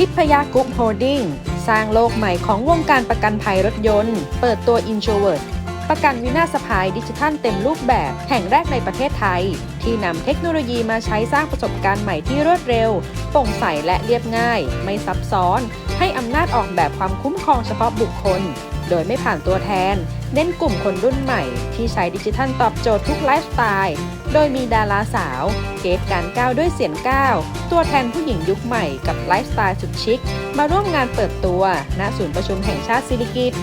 ทิพยากรุ๊ปโฮลดิ้งสร้างโลกใหม่ของวงการประกันภัยรถยนต์ เปิดตัว i n s u r e ประกันวินาศภัยดิจิทัลเต็มรูปแบบแห่งแรกในประเทศไทย ที่นำเทคโนโลยีมาใช้สร้างประสบการณ์ใหม่ที่รวดเร็วโปร่งใสและเรียบง่าย ไม่ซับซ้อน ให้อำนาจออกแบบความคุ้มครองเฉพาะบุคคล โดยไม่ผ่านตัวแทน เน้นกลุ่มคนรุ่นใหม่ ที่ใช้ดิจิทัลตอบโจทย์ทุกไลฟ์สไตล์ โดยมีดาราสาว เกตการก้าวด้วยเสียงก้าว ตัวแทนผู้หญิงยุคใหม่กับไลฟ์สไตล์สุดชิค มาร่วมงานเปิดตัว ณ ศูนย์ประชุมแห่งชาติสิริกิติ์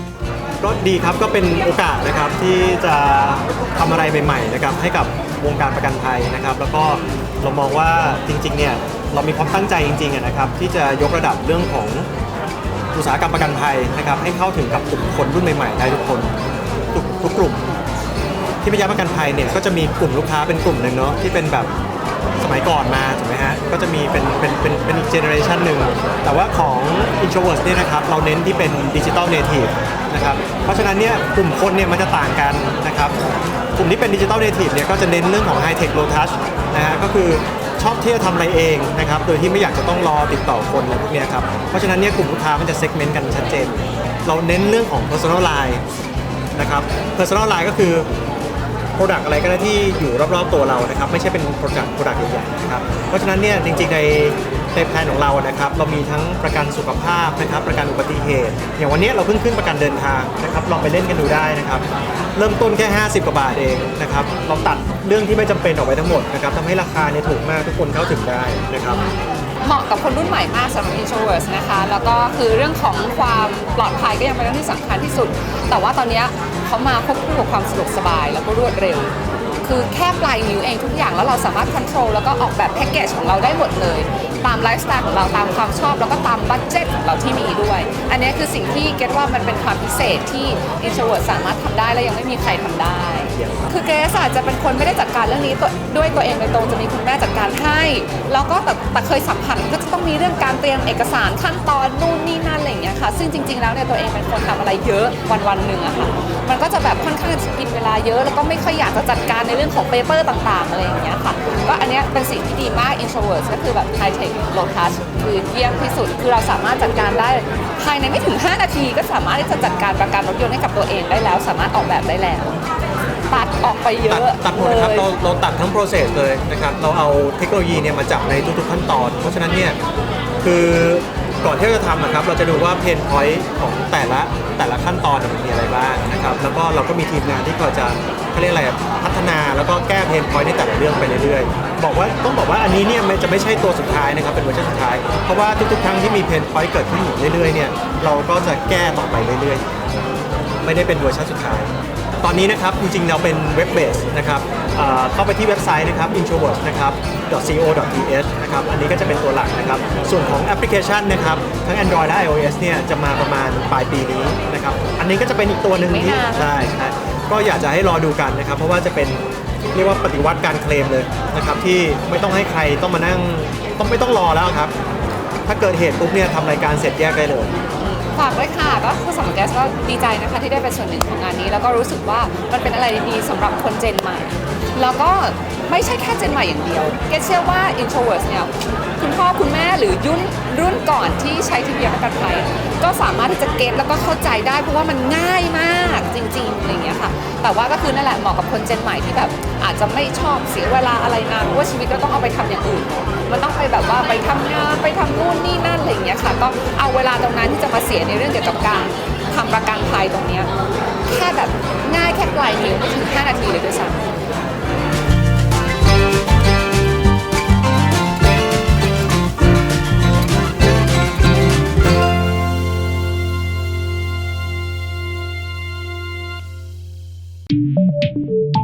ก็ดีครับก็เป็นโอกาสนะครับที่จะทำอะไรใหม่ๆนะครับให้กับวงการประกันภัยนะครับ แล้วก็เรามองว่าจริงๆเนี่ยเรามีความตั้งใจจริงๆนะครับที่จะยกระดับเรื่องของ อุตสาหกรรมประกันภัยนะครับให้เข้าถึงกับกลุ่มคนรุ่นใหม่ๆได้ทุกคนทุกทุกกลุ่ม ที่พยาประกันภัยเนี่ยก็จะมีกลุ่มลูกค้าเป็นกลุ่มหนึ่งเนาะที่เป็นแบบสมัยก่อนมาถูกไหมฮะก็จะมีเป็นเป็นเป็นเป็นอีกเจเนอเรชันหนึ่งแต่ว่าของ introvert เนี่ยนะครับเราเน้นที่เป็นดิจิ t a ลเนทีฟนะครับเพราะฉะนั้นเนี่ยกลุ่มคนเนี่ยมันจะต่างกันนะครับกลุ่มที่เป็นดิจิ t a ลเนทีฟเนี่ยก็จะเน้นเรื่องของ High Tech Low Touch นะฮะก็คือ ชอบเที่ยวทำอะไรเองนะครับ โดยที่ไม่อยากจะต้องรอติดต่อคนอะไรพวกเนี้ยครับ เพราะฉะนั้นเนี่ยกลุ่มลูกค้ามันจะเซกเมนต์กันชัดเจน เราเน้นเรื่องของ personal line นะครับ personal line ก็คือ Product อะไรก็ได้ที่อยู่รอบๆตัวเรานะครับ ไม่ใช่เป็น Product Product ใหญ่ๆนะครับ เพราะฉะนั้นเนี่ยจริงๆใน ในแผนของเรานะครับเรามีทั้งประกันสุขภาพนะครับประกันอุบัติเหตุ อย่างวันนี้เราเพิ่งขึ้นประกันเดินทางนะครับลองไปเล่นกันดูได้นะครับเริ่มต้นแค่ 50 กว่าบาทเองนะครับเราตัดเรื่องที่ไม่จำเป็นออกไปทั้งหมดนะครับทำให้ราคาเนี่ยถูกมากทุกคนเข้าถึงได้นะครับเหมาะกับคนรุ่นใหม่มากสำหรับ introverts นะคะ แล้วก็คือเรื่องของความปลอดภัยก็ยังเป็นเรื่องที่สำคัญที่สุด แต่ว่าตอนนี้เขามาควบคู่กับความสะดวกสบายแล้วก็รวดเร็ว คือแค่ปลายนิ้วเองทุกอย่างแล้วเราสามารถควบคุมแล้วก็ออกแบบแพ็กเกจของเราได้หมดเลย ตามไลฟ์สไตล์ของเราตามความชอบ แล้วก็ตามบัตเจ็ตของเราที่มีด้วย อันนี้คือสิ่งที่เก็ตว่ามันเป็นความพิเศษที่ introvert สามารถทำได้และยังไม่มีใครทำได้ คือเกรซอาจจะเป็นคนไม่ได้จัดการเรื่องนี้ตัวด้วยตัวเองโดยตรงจะมีคุณแม่จัดการให้แล้วก็แต่แต่เคยสัมผัสก็จะต้องมีเรื่องการเตรียมเอกสารขั้นตอนนู่นนี่นั่นอะไรอย่างเงี้ยค่ะ ซึ่งจริง ๆ แล้วเนี่ยตัวเองเป็นคนทำอะไรเยอะวันวันๆหนึ่งอะค่ะมันก็จะแบบค่อนข้างจะกินเวลาเยอะ แล้วก็ไม่ค่อยอยากจะจัดการในเรื่องของเปเปอร์ต่าง ๆ อะไรอย่างเงี้ยค่ะก็อันนี้เป็นสิ่งที่ดีมาก introvert ก็คือแบบ high tech low touch คือเยี่ยมที่สุด คือเราสามารถจัดการได้ภายในไม่ถึง 5 นาที ก็สามารถที่จะจัดการประกันรถยนต์ให้กับตัวเองได้แล้ว สามารถออกแบบได้แล้ว ตัดออกไปเยตัดอะตัดหมดนะครับลเราย เราตัดทั้ง process เลยนะครับ เราเอาเทคโนโลยีเนี่ยมาจับในทุกๆขั้นตอน เพราะฉะนั้นเนี่ยคือ ก่อนที่เราจะทำนะครับ เราจะดูว่าเพนพอยต์ของแต่ละแต่ละขั้นตอนมันมีอะไรบ้างนะครับ แล้วก็เราก็มีทีมงานที่คอยจะเขาเรียกอะไรพัฒนาแล้วก็แก้เพนพอยต์ในแต่ละเรื่องไปเรื่อยๆ บอกว่าต้องบอกว่าอันนี้เนี่ยมันจะไม่ใช่ตัวสุดท้ายนะครับเป็นเวอร์ชันสุดท้าย เพราะว่าทุกๆครั้งที่มีเพนพอยต์เกิดขึ้นอยู่เรื่อยๆเนี่ยเราก็จะแก้ต่อไปเรื่อยๆ ไม่ได้เป็นเวอร์ชันสุดท้าย ตอนนี้นะครับจริงๆเราเป็นเว็บเบสนะครับเอ่อเข้าไปที่เว็บไซต์นะครับ introvert นะครับ .co.th นะครับอันนี้ก็จะเป็นตัวหลักนะครับ ส่วนของแอปพลิเคชันนะครับทั้ง Android และ iOS เนี่ยจะมาประมาณปลายปีนี้นะครับอันนี้ก็จะเป็นอีกตัวหนึ่งไม่ที่นานใช่ใช่ก็อยากจะให้รอดูกันนะครับ เพราะว่าจะเป็นเรียกว่าปฏิวัติการเคลมเลยนะครับที่ไม่ต้องให้ใครต้องมานั่งต้องไม่ต้องรอแล้วครับ ถ้าเกิดเหตุปุ๊บเนี่ยทำรายการเสร็จแยกได้เลย ฝากด้วยค่ะก็คือสำหรับแกสก็ดีใจนะคะที่ได้เป็นส่วนหนึ่งของงานนี้ แล้วก็รู้สึกว่ามันเป็นอะไรดีๆสำหรับคนเจนใหม่ แล้วก็ไม่ใช่แค่เจนใหม่อย่างเดียวแกเชื่อว่า introverts เนี่ย คุณพ่อคุณแม่หรือยุ่นรุ่นก่อนที่ใช้ทีวีประกันภัยก็สามารถที่จะเก็ตแล้วก็เข้าใจได้เพราะว่ามันง่ายมากจริงๆอะไรอย่างเงี้ยค่ะ แต่ว่าก็คือนั่นแหละเหมาะกับคนเจนใหม่ที่แบบอาจจะไม่ชอบเสียเวลาอะไรนานเพราะว่าชีวิตก็ต้องเอาไปทำอย่างอื่น มันต้องไปแบบว่าไปทำงานไปทำนู่นนี่นั่นอะไรอย่างเงี้ยค่ะ ก็เอาเวลาตรงนั้นที่จะมาเสียในเรื่องเกี่ยวกับการทำประกันภัยตรงเนี้ยแค่แบบง่ายแค่ปลายนิ้วไม่ถึง5นาทีเลยด้วยซ้ำ you